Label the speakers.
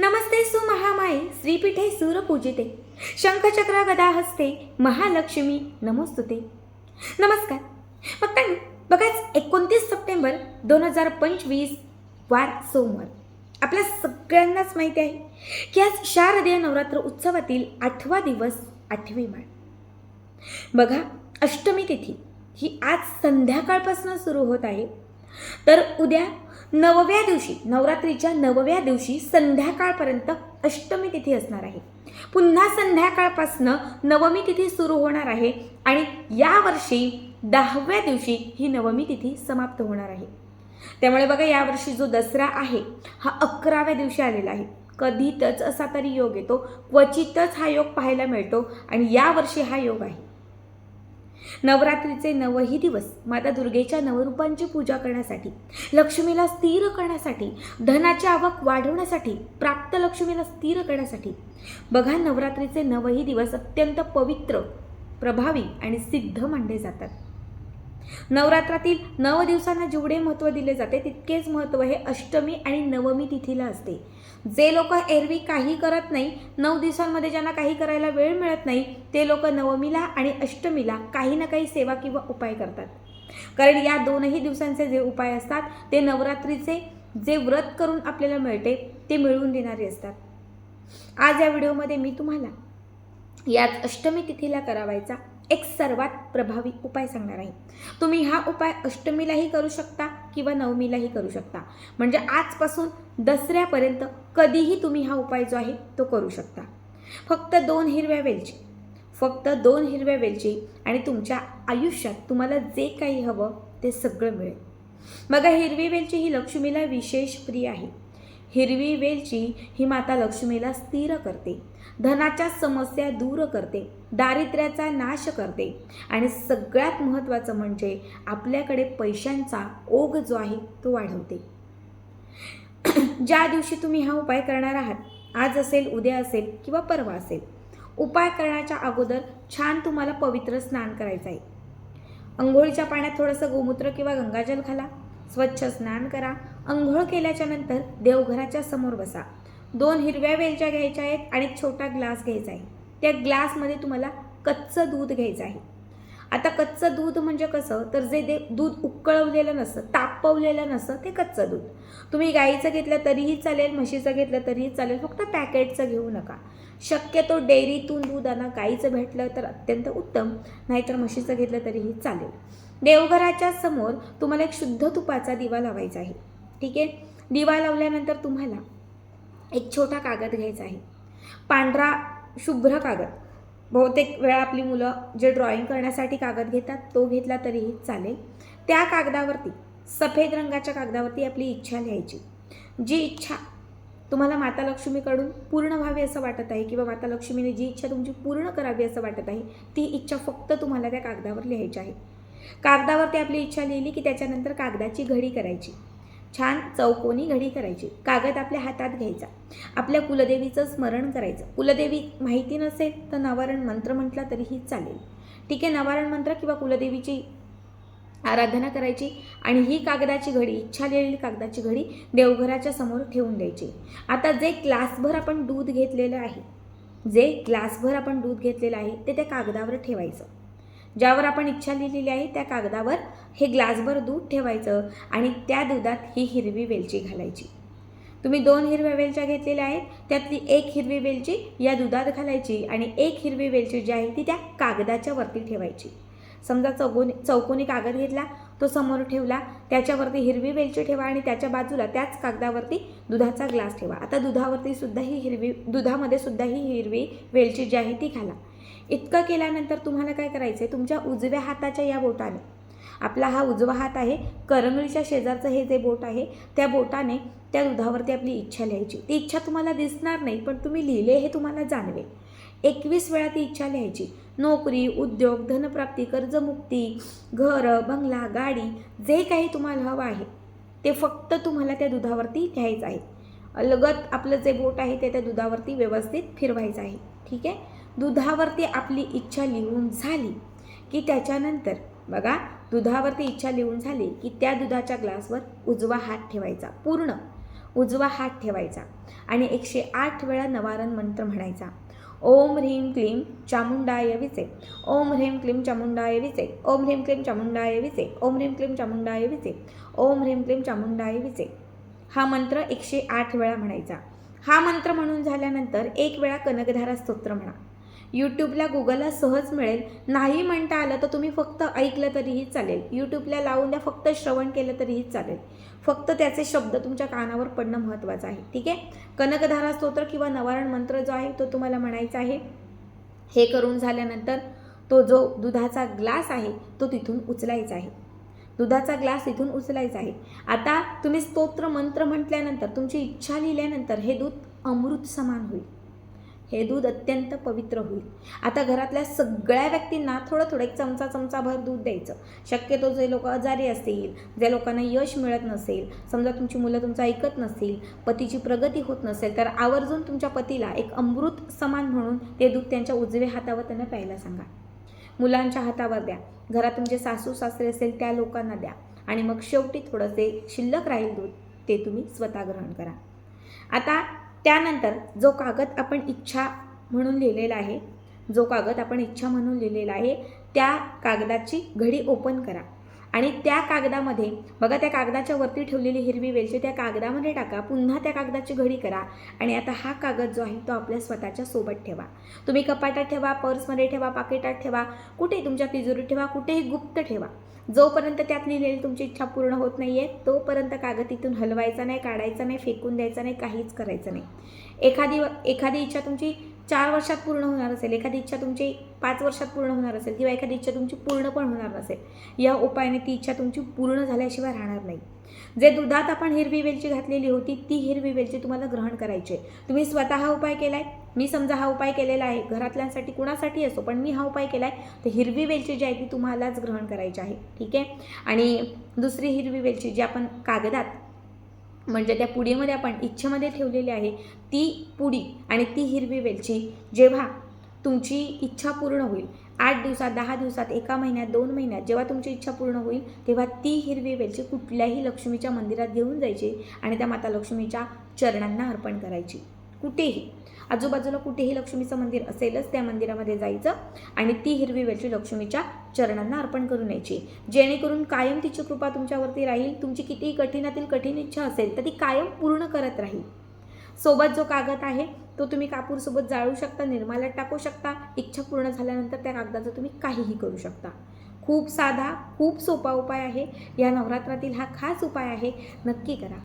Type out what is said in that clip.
Speaker 1: नमस्ते सुमहामाई श्रीपीठे सूरपूजिते. शंखचक्र गदा हस्ते महालक्ष्मी नमोस्तुते. नमस्कार. भक्तांनी बघाच एकोणतीस सप्टेंबर दोन हजार पंचवीस वार सोमवार. आपल्या सगळ्यांनाच माहिती आहे की आज शारदीय नवरात्र उत्सवातील आठवा दिवस आठवी माळ. बघा अष्टमी तिथी ही आज संध्याकाळपासून सुरू होत आहे. तर उद्या नवव्या दिवशी नवरात्रीच्या नवव्या दिवशी संध्याकाळपर्यंत अष्टमी तिथी असणार आहे. पुन्हा संध्याकाळपासनं नवमी तिथी सुरू होणार आहे आणि यावर्षी दहाव्या दिवशी ही नवमी तिथी समाप्त होणार आहे. त्यामुळे बघा यावर्षी जो दसरा आहे हा अकराव्या दिवशी आलेला आहे. कधीतच असा तरी योग येतो क्वचितच हा योग पाहायला मिळतो आणि यावर्षी हा योग आहे. नवरात्रीचे नवही दिवस माता दुर्गेच्या नवरूपांची पूजा करण्यासाठी लक्ष्मीला स्थिर करण्यासाठी धनाची आवक वाढवण्यासाठी प्राप्त लक्ष्मीला स्थिर करण्यासाठी. बघा नवरात्रीचे नवही दिवस अत्यंत पवित्र प्रभावी आणि सिद्ध मानले जातात. नवरात्रातील नव दिवसांना जेवढे महत्त्व दिले जाते तितकेच महत्त्व हे अष्टमी आणि नवमी तिथीला असते. जे लोक एरवी काही करत नाही नऊ दिवसांमध्ये ज्यांना काही करायला वेळ मिळत नाही ते लोक नवमीला आणि अष्टमीला काही ना काही सेवा किंवा उपाय करतात. कारण या दोनही दिवसांचे जे उपाय असतात ते नवरात्रीचे जे व्रत करून आपल्याला मिळते ते मिळवून देणारे असतात. आज या व्हिडिओमध्ये मी तुम्हाला याच अष्टमी तिथीला करावायचा एक सर्वात प्रभावी उपाय सांगणार आहे. तुम्ही हा उपाय अष्टमीलाही करू शकता किंवा नवमीलाही करू शकता. म्हणजे आजपासून दसऱ्यापर्यंत कधीही तुम्ही हा उपाय जो आहे तो करू शकता. फक्त दोन हिरव्या वेलची. फक्त दोन हिरव्या वेलची आणि तुमच्या आयुष्यात तुम्हाला जे काही हवं ते सगळं मिळेल. बघा हिरवी वेलची ही लक्ष्मीला विशेष प्रिय आहे. हिरवी वेलची ही माता लक्ष्मीला स्थिर करते. धनाच्या समस्या दूर करते. दारिद्र्याचा नाश करते. आणि सगळ्यात महत्त्वाचं म्हणजे आपल्याकडे पैशांचा ओघ जो आहे तो वाढवते. ज्या दिवशी तुम्ही हा उपाय करणार आहात आज असेल उद्या असेल किंवा परवा असेल उपाय करण्याच्या अगोदर छान तुम्हाला पवित्र स्नान करायचं आहे अंघोळीच्या पाण्यात थोडंसं गोमूत्र किंवा गंगाजल घाला स्वच्छ स्नान करा. अंघोळ केल्याच्यानंतर देवघराच्या समोर बसा. दोन हिरव्या वेलच्या घ्यायच्या आहेत आणि एक छोटा ग्लास घ्यायचा आहे. त्या ग्लासमध्ये तुम्हाला कच्चं दूध घ्यायचं आहे. आता कच्चं दूध म्हणजे कसं? तर जे दे दूध उकळवलेलं नसतं तापवलेलं नसतं ते कच्चं दूध. तुम्ही गाईचं घेतलं तरीही चालेल म्हशीचं घेतलं तरीही चालेल फक्त पॅकेटचं घेऊ नका. शक्यतो डेअरीतून दूध आणा गाईचं भेटलं तर अत्यंत उत्तम नाहीतर म्हशीचं घेतलं तरीही चालेल. देवघराच्या समोर तुम्हाला एक शुद्ध तुपाचा दिवा लावायचा आहे. ठीक आहे? दिवा लावल्यानंतर तुम्हाला एक छोटा कागद घ्यायचा आहे. पांढरा शुभ्र कागद. बहुतेक वेळा आपली मुलं जे ड्रॉइंग करण्यासाठी कागद घेतात तो घेतला तरीही चालेल. त्या कागदावरती सफेद रंगाच्या कागदावरती आपली इच्छा लिहायची. जी इच्छा तुम्हाला माता लक्ष्मीकडून पूर्ण व्हावी असं वाटत आहे किंवा माता लक्ष्मीने जी इच्छा तुमची पूर्ण करावी असं वाटत आहे ती इच्छा फक्त तुम्हाला त्या कागदावर लिहायची आहे. कागदावरती आपली इच्छा लिहिली की त्याच्यानंतर कागदाची घडी करायची. छान चौकोनी घडी करायची. कागद आपल्या हातात घ्यायचा. आपल्या कुलदेवीचं स्मरण करायचं. कुलदेवी माहिती नसेल तर नवारण मंत्र म्हटला तरीही चालेल. ठीक आहे नवारण मंत्र किंवा कुलदेवीची आराधना करायची आणि ही कागदाची घडी इच्छा लिहिलेली कागदाची घडी देवघराच्या समोर ठेवून द्यायची. आता जे ग्लासभर आपण दूध घेतलेलं आहे जे ग्लासभर आपण दूध घेतलेलं आहे ते त्या कागदावर ठेवायचं. ज्यावर आपण इच्छा लिहिलेली आहे त्या कागदावर हे ग्लासभर दूध ठेवायचं आणि त्या दुधात ही हिरवी वेलची घालायची. तुम्ही दोन हिरव्या वेलच्या घेतलेल्या आहेत त्यातली एक हिरवी वेलची या दुधात घालायची आणि एक हिरवी वेलची जी आहे ती त्या कागदाच्या वरती ठेवायची. समजा चौकोनी चौकोनी कागद घेतला तो समोर ठेवला त्याच्यावरती हिरवी वेलची ठेवा आणि त्याच्या बाजूला त्याच कागदावरती दुधाचा ग्लास ठेवा. आता दुधावरती सुद्धा ही हिरवी दुधामध्ये सुद्धा ही हिरवी वेलची जी आहे ती घाला. इतकं केल्यानंतर तुम्हाला काय करायचं आहे तुमच्या उजव्या हाताच्या या बोटाने आपला हा उजवा हात आहे. करंगळीच्या शेजारचं हे जे बोट आहे त्या बोटाने त्या दुधावरती आपली इच्छा लिहायची. ती इच्छा तुम्हाला दिसणार नाही पण तुम्ही लिहिले हे तुम्हाला जाणवेल. एकवीस वेळा ती इच्छा लिहायची. नोकरी उद्योग धनप्राप्ती कर्जमुक्ती घर बंगला गाडी जे काही तुम्हाला हवं आहे ते फक्त तुम्हाला त्या दुधावरती लिहायचं आहे. लगत आपलं जे बोट आहे ते त्या दुधावरती व्यवस्थित फिरवायचं आहे. ठीक आहे? दुधावरती आपली इच्छा लिहून झाली की त्याच्यानंतर बघा दुधावरती इच्छा लिहून झाली की त्या दुधाच्या ग्लासवर उजवा हात ठेवायचा. पूर्ण. उजवा हात ठेवायचा. आणि एकशे आठ वेळा नवारण मंत्र म्हणायचा. ओम ह्रीं क्लीं चामुंडाय विचे. ओम ह्रीं क्लीं चामुंडाय विचे. ओम ह्रीं क्लीं चामुंडाय विचे. ओम ह्रीं क्लीं चामुंडाय विचे. ओम ह्रीं क्लीं चामुंडाय विचे. हा मंत्र एकशे आठ वेळा म्हणायचा. हा मंत्र म्हणून झाल्यानंतर एक वेळा कनकधारा स्तोत्र म्हणा. यूट्यूबला गुगलला सहज मिळेल. नाही म्हणता आलं तर तुम्ही फक्त ऐकलं तरीही चालेल. यूट्यूबला लावून द्या फक्त श्रवण केलं तरीही चालेल. फक्त त्याचे शब्द तुमच्या कानावर पडणं महत्त्वाचं आहे. ठीक आहे? कनकधारा स्तोत्र किंवा नवारण मंत्र जो आहे तो तुम्हाला म्हणायचा आहे. हे करून झाल्यानंतर तो जो दुधाचा ग्लास आहे तो तिथून उचलायचा आहे. दुधाचा ग्लास इथून उचलायचा आहे. आता तुम्ही स्तोत्र मंत्र म्हटल्यानंतर तुमची इच्छा लिहिल्यानंतर हे दूध अमृत समान होईल. हे दूध अत्यंत पवित्र होईल. आता घरातल्या सगळ्या व्यक्तींना थोडं थोडं एक चमचा चमचाभर दूध द्यायचं. शक्यतो जे लोक आजारी असतील ज्या लोकांना यश मिळत नसेल समजा तुमची मुलं तुमचं ऐकत नसतील पतीची प्रगती होत नसेल तर आवर्जून तुमच्या पतीला एक अमृत समान म्हणून ते दूध त्यांच्या उजव्या हातावर त्यांना प्यायला सांगा. मुलांच्या हातावर द्या. घरात तुमचे सासू सासरे असेल त्या लोकांना द्या. आणि मग शेवटी थोडंसे शिल्लक राहील दूध ते तुम्ही स्वतः ग्रहण करा. आता त्यानंतर जो कागद आपण इच्छा म्हणून लिहिलेला आहे जो कागद आपण इच्छा म्हणून लिहिलेला आहे त्या कागदाची घडी ओपन करा. आणि त्या कागदामध्ये बघा त्या कागदाच्या वरती ठेवलेली हिरवी वेलची त्या कागदामध्ये टाका पुन्हा त्या कागदाची घडी करा आणि आता हा कागद जो आहे तो आपल्या स्वतःच्या सोबत ठेवा. तुम्ही कपाटात ठेवा पर्समध्ये ठेवा पाकिटात ठेवा कुठेही तुमच्या तिजोरीत ठेवा कुठेही गुप्त ठेवा. जोपर्यंत त्यात लिहिलेली तुमची इच्छा पूर्ण होत नाही आहे तोपर्यंत कागद तिथून हलवायचा नाही काढायचा नाही फेकून द्यायचा नाही काहीच करायचं नाही. एखादी एखादी इच्छा तुमची चार वर्षात पूर्ण होणार असेल एखादी इच्छा तुमची पाच वर्षात पूर्ण होणार असेल किंवा एखादी इच्छा तुमची पूर्ण पण होणार नसेल या उपायाने ती इच्छा तुमची पूर्ण झाल्याशिवाय राहणार नाही. जे दुधात आपण हिरवी वेलची घातलेली होती ती हिरवी वेलची तुम्हाला ग्रहण करायची आहे. तुम्ही स्वतः हा उपाय केला आहे मी समजा हा उपाय केलेला आहे घरातल्यांसाठी कुणासाठी असो पण मी हा उपाय केला आहे तर हिरवी वेलची जी आहे ती तुम्हालाच ग्रहण करायची आहे. ठीक आहे? आणि दुसरी हिरवी वेलची जी आपण कागदात म्हणजे त्या पुडीमध्ये आपण इच्छेमध्ये ठेवलेली आहे ती पुडी आणि ती हिरवी वेलची जेव्हा तुमची इच्छा पूर्ण होईल. आठ दिवसात दहा दिवसात एका महिन्यात दोन महिन्यात जेव्हा तुमची इच्छा पूर्ण होईल तेव्हा ती हिरवी वेलची कुठल्याही लक्ष्मीच्या मंदिरात घेऊन जायची आणि त्या माता लक्ष्मीच्या चरणांना अर्पण करायची. कुठेही. आजूबाजूला कुठेही लक्ष्मीचं मंदिर असेलच त्या मंदिरामध्ये जायचं आणि ती हिरवी वेलची लक्ष्मीच्या चरणांना अर्पण करून यायची. जेणेकरून कायम तिची कृपा तुमच्यावरती राहील तुमची कितीही कठीणातील कठीण इच्छा असेल तर ती कायम पूर्ण करत राहील. सोबत जो कागद आहे तो तुम्ही कापूरसोबत जाळू शकता निर्माल्यात टाकू शकता इच्छा पूर्ण झाल्यानंतर त्या कागदाचं तुम्ही काहीही करू शकता. खूप साधा खूप सोपा उपाय आहे. या नवरात्रातील हा खास उपाय आहे नक्की करा.